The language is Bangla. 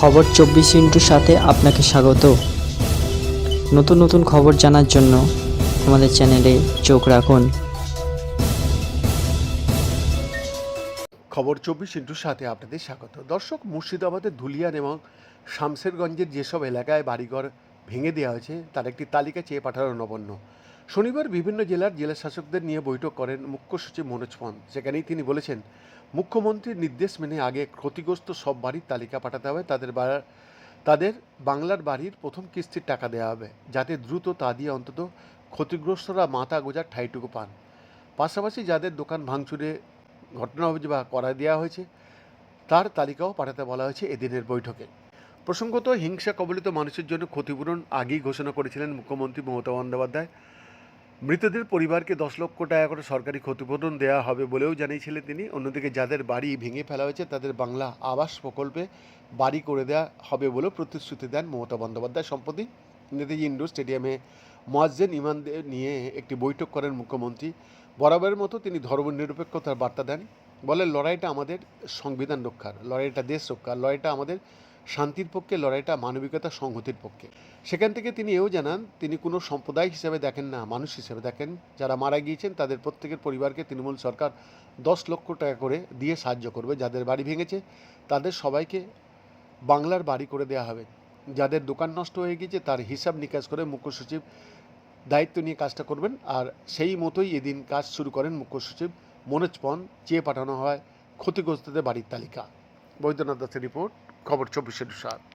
খবর চব্বিশ ইন্টুর সাথে আপনাকে স্বাগত। নতুন নতুন খবর জানার জন্য আমাদের চ্যানেলে চোখ রাখুন। খবর চব্বিশ ইন্টুর সাথে আপনাদের স্বাগত। দর্শক, মুর্শিদাবাদের ধুলিয়ান এবং শামসেরগঞ্জের যেসব এলাকায় বাড়িঘর ভেঙে দেওয়া হয়েছে, তার একটি তালিকা চেয়ে পাঠানো নবান্ন। শনিবার বিভিন্ন জেলার জেলা শাসকদের নিয়ে বৈঠক করেন মুখ্য সচিব মনোজ পন সেখানেই তিনি বলেছেন, মুখ্যমন্ত্রীর নির্দেশ মেনে আগে ক্ষতিগ্রস্ত সব বাড়ির তালিকা পাঠাতে হবে, তাদের তাদের বাংলার বাড়ির প্রথম কিস্তির টাকা দেওয়া হবে, যাতে দ্রুত তা দিয়ে অন্তত ক্ষতিগ্রস্তরা মাথা গোজার ঠাইটুকু পান। পাশাপাশি যাদের দোকান ভাঙচুরে ঘটনা বা করা দেওয়া হয়েছে, তার তালিকাও পাঠাতে বলা হয়েছে এদিনের বৈঠকে। প্রসঙ্গত হিংসা কবলিত মানুষের জন্য ক্ষতিপূরণ আগেই ঘোষণা করেছিলেন মুখ্যমন্ত্রী মমতা বন্দ্যোপাধ্যায়। মৃতদের পরিবারকে দশ লক্ষ টাকা করে সরকারি ক্ষতিপূরণ দেওয়া হবে বলেও জানিয়েছিলেন তিনি। অন্যদিকে যাদের বাড়ি ভেঙে ফেলা হয়েছে, তাদের বাংলা আবাস প্রকল্পে বাড়ি করে দেওয়া হবে বলেও প্রতিশ্রুতি দেন মমতা বন্দ্যোপাধ্যায়। সম্প্রতি নেতাজি ইন্ডোর স্টেডিয়ামে মোয়াজ্জেন ইমানদের নিয়ে একটি বৈঠক করেন মুখ্যমন্ত্রী। বরাবরের মতো তিনি ধর্মনিরপেক্ষতার বার্তা দেন। বলে লড়াইটা আমাদের সংবিধান রক্ষার, লড়াইটা দেশ রক্ষার, লড়াইটা আমাদের শান্তির পক্ষে লড়াইটা মানবিকতা সংহতির পক্ষে। সেখান থেকে তিনি এও জানান, তিনি কোনো সম্প্রদায় হিসেবে দেখেন না, মানুষ হিসেবে দেখেন। যারা মারা গিয়েছেন, তাদের প্রত্যেকের পরিবারকে তৃণমূল সরকার দশ লক্ষ টাকা করে দিয়ে সাহায্য করবে। যাদের বাড়ি ভেঙেছে, তাদের সবাইকে বাংলার বাড়ি করে দেওয়া হবে। যাদের দোকান নষ্ট হয়ে গিয়েছে, তার হিসাব নিকাশ করে মুখ্য সচিব দায়িত্ব নিয়ে কাজটা করবেন। আর সেই মতোই এদিন কাজ শুরু করেন মুখ্য সচিব মনোজ পন চেয়ে পাঠানো হয় ক্ষতিগ্রস্তদের বাড়ির তালিকা। বৈদ্যনাথ দাসের রিপোর্ট খবর চব্বিশের সাত।